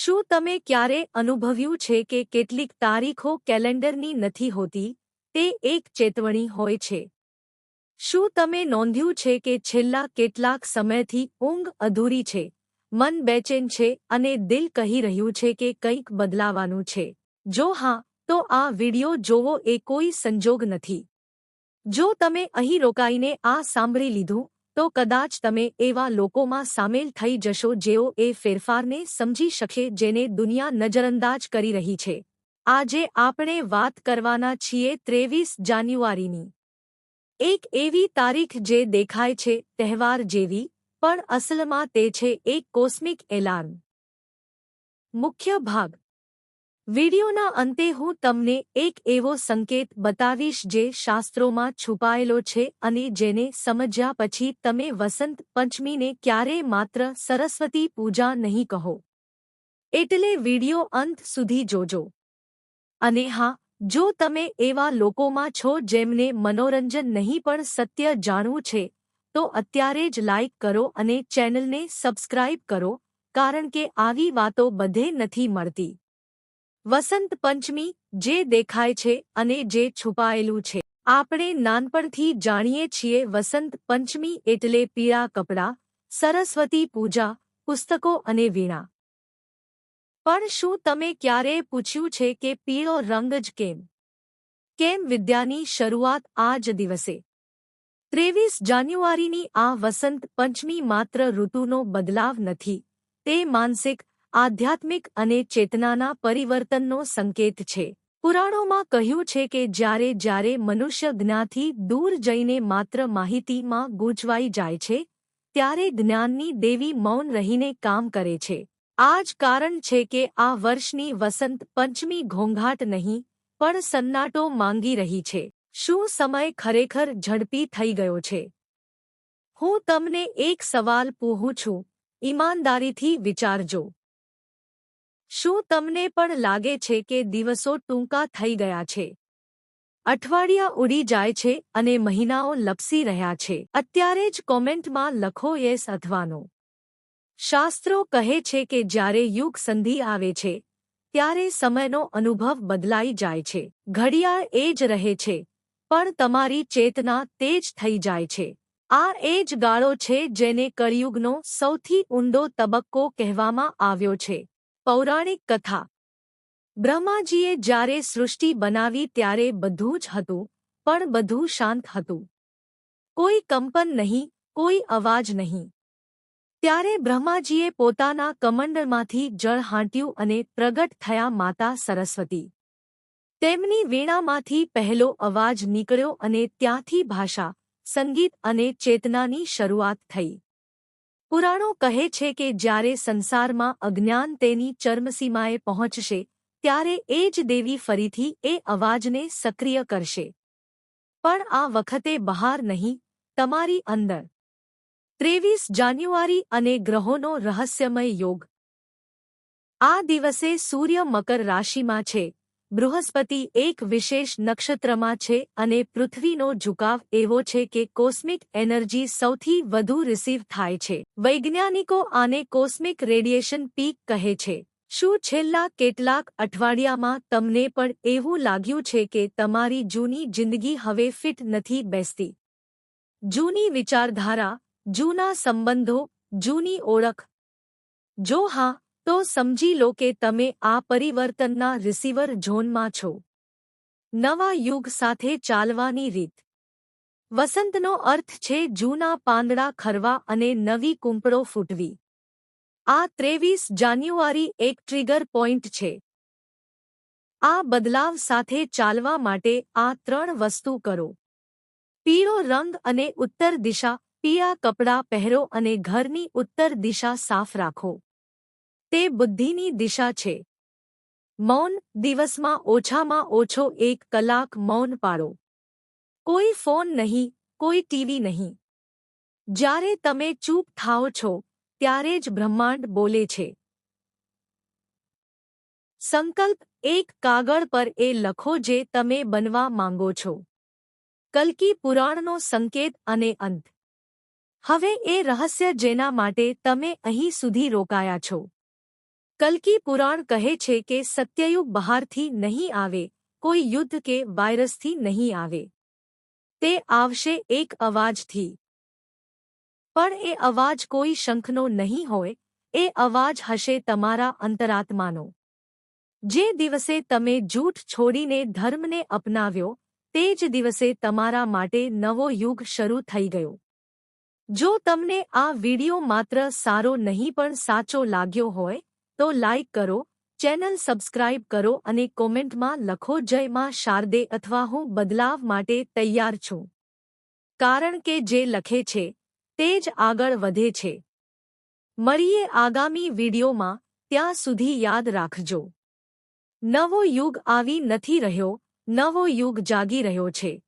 શું તમે ક્યારે અનુભવ્યું છે કે કેટલીક તારીખો કેલેન્ડરની નથી હોતી? તે એક ચેતવણી હોય છે. શું તમે નોંધ્યું છે કે છેલ્લા કેટલાક સમયથી ઊંઘ અધૂરી છે, મન બેચેન છે અને દિલ કહી રહ્યું છે કે કંઈક બદલાવાનું છે? જો હા, તો આ વિડિયો જોવો એ કોઈ સંજોગ નથી. જો તમે અહીં રોકાઈને આ સાંભળી લીધું તો કદાચ તમે એવા લોકોમાં સામેલ થઈ જશો જેઓ એ ફેરફારને સમજી શકે જેને દુનિયા નજરઅંદાજ કરી રહી છે. આજે આપણે વાત કરવાના છીએ ત્રેવીસ જાન્યુઆરીની. એક એવી તારીખ જે દેખાય છે, તહેવાર જેવી, પણ અસલમાં તે છે એક કોસ્મિક એલાન મુખ્ય ભાગ. વિડિયોના અંતે હું તમને એક એવો સંકેત બતાવીશ જે શાસ્ત્રોમાં છુપાયેલો છે અને જેને સમજ્યા પછી તમે વસંત પંચમીને ક્યારે માત્ર સરસ્વતી પૂજા નહીં કહો. એટલે વિડિયો અંત સુધી જોજો. અને હા, જો તમે એવા લોકોમાં છો જેમને મનોરંજન નહીં પણ સત્ય જાણવું છે, તો અત્યારે જ લાઇક કરો અને ચેનલને સબસ્ક્રાઇબ કરો, કારણ કે આવી વાતો બધે નથી મળતી. વસંત પંચમી, જે દેખાય છે અને જે છુપાયેલું છે. આપણે નાનપણથી જાણીએ છીએ વસંત પંચમી એટલે પીળા કપડાં, સરસ્વતી પૂજા, પુસ્તકો અને વીણા. પણ શું તમે ક્યારેય પૂછ્યું છે કે પીળો રંગ જ કેમ? કેમ વિદ્યાની શરૂઆત આ જ દિવસે? ત્રેવીસ જાન્યુઆરીની આ વસંત પંચમી માત્ર ઋતુનો બદલાવ નથી, તે માનસિક આધ્યાત્મિક અને ચેતનાના પરિવર્તનનો સંકેત છે. પુરાણોમાં કહ્યું છે કે જ્યારે જ્યારે મનુષ્ય જ્ઞાથી દૂર જઈને માત્ર માહિતીમાં ગૂંચવાઈ જાય છે, ત્યારે જ્ઞાનની દેવી મૌન રહીને કામ કરે છે. આ જ કારણ છે કે આ વર્ષની વસંત પંચમી ઘોંઘાટ નહીં, પણ સન્નાટો માંગી રહી છે. શું સમય ખરેખર ઝડપી થઈ ગયો છે? હું તમને એક સવાલ પૂછું છું ઈમાનદારીથી વિચારજો. શું તમને પણ લાગે છે કે દિવસો ટૂંકા થઈ ગયા છે? અઠવાડિયા ઉડી જાય છે અને મહિનાઓ લપસી રહ્યા છે. અત્યારે જ કોમેન્ટમાં લખો યસ અથવાનો શાસ્ત્રો કહે છે કે જ્યારે યુગ સંધિ આવે છે, ત્યારે સમયનો અનુભવ બદલાઈ જાય છે. ઘડિયાળ એ જ રહે છે, પણ તમારી ચેતના તેજ થઈ જાય છે. આ એ જ ગાળો છે જેને કળિયુગનો સૌથી ઊંડો તબક્કો કહેવામાં આવ્યો છે. પૌરાણિક કથા. બ્રહ્માજીએ જ્યારે સૃષ્ટિ બનાવી ત્યારે બધું જ હતું, પણ બધું શાંત હતું. કોઈ કંપન નહીં, કોઈ અવાજ નહીં. ત્યારે બ્રહ્માજીએ પોતાના કમંડળમાંથી જળ હાંટ્યું અને પ્રગટ થયા માતા સરસ્વતી. તેમની વીણામાંથી પહેલો અવાજ નીકળ્યો અને ત્યાંથી ભાષા, સંગીત અને ચેતનાની શરૂઆત થઈ. પુરાણો કહે છે કે જ્યારે સંસારમાં અજ્ઞાન તેની ચર્મસીમાએ પહોંચશે, ત્યારે એ જ દેવી ફરીથી એ અવાજને સક્રિય કરશે. પણ આ વખતે બહાર નહીં, તમારી અંદર. ત્રેવીસ જાન્યુઆરી અને ગ્રહોનો રહસ્યમય યોગ. આ દિવસે સૂર્ય મકર રાશિમાં છે. બૃહસ્પતિ એક વિશેષ નક્ષત્રમાં છે અને પૃથ્વીનો ઝુકાવ એવો છે કે કોસ્મિક એનર્જી સૌથી વધુ રિસીવ થાય છે. વૈજ્ઞાનિકો આને કોસ્મિક રેડિયેશન પીક કહે છે. શું છેલ્લા કેટલાક અઠવાડિયામાં તમને પણ એવું લાગ્યું છે કે તમારી જૂની જિંદગી હવે ફિટ નથી બેસતી? જૂની વિચારધારા, જૂના સંબંધો, જૂની ઓળખ. જો હા તો સમજી લો કે તમે આ પરિવર્તનના રિસીવર ઝોનમાં છો. નવા યુગ સાથે ચાલવાની રીત. વસંતનો અર્થ છે જૂના પાંદડા ખરવા અને નવી કૂંપળો ફૂટવી. આ ત્રેવીસ જાન્યુઆરી એક ટ્રિગર પોઇન્ટ છે. આ બદલાવ સાથે ચાલવા માટે આ ત્રણ વસ્તુ કરો. પીળો રંગ અને ઉત્તર દિશા, પીળા કપડાં પહેરો અને ઘરની ઉત્તર દિશા સાફ રાખો. તે બુદ્ધિની દિશા છે. મૌન દિવસમાં ઓછામાં ઓછો એક કલાક મૌન પાડો કોઈ ફોન નહીં, કોઈ ટીવી નહીં. જ્યારે તમે ચૂપ થાઓ છો, ત્યારે જ બ્રહ્માંડ બોલે છે. સંકલ્પ એક કાગળ પર એ લખો જે તમે બનવા માંગો છો. કલ્કી પુરાણનો સંકેત અને અંત. હવે એ રહસ્ય જેના માટે તમે અહીં સુધી રોકાયા છો. કલ્કી પુરાણ કહે છે કે સત્યયુગ બહારથી નહીં આવે, કોઈ યુદ્ધ કે વાયરસથી નહીં આવે. તે આવશે એક અવાજથી. પણ એ અવાજ કોઈ શંખનો નહીં હોય, એ અવાજ હશે તમારા અંતરાત્માનો. જે દિવસે તમે જૂઠ છોડીને ધર્મને અપનાવ્યો, તે જ દિવસે તમારા માટે નવો યુગ શરૂ થઈ ગયો. જો તમને આ વિડિયો માત્ર સારો નહીં પણ સાચો લાગ્યો હોય તો લાઇક કરો ચેનલ સબસ્ક્રાઇબ કરો અને કોમેન્ટમાં લખો, જય માં શારદે અથવા હું બદલાવ માટે તૈયાર છું. કારણ કે જે લખે છે, તે જ આગળ વધે છે. મળીએ આગામી વિડીયોમાં, ત્યાં સુધી યાદ રાખજો. નવો યુગ આવી નથી રહ્યો, નવો યુગ જાગી રહ્યો છે.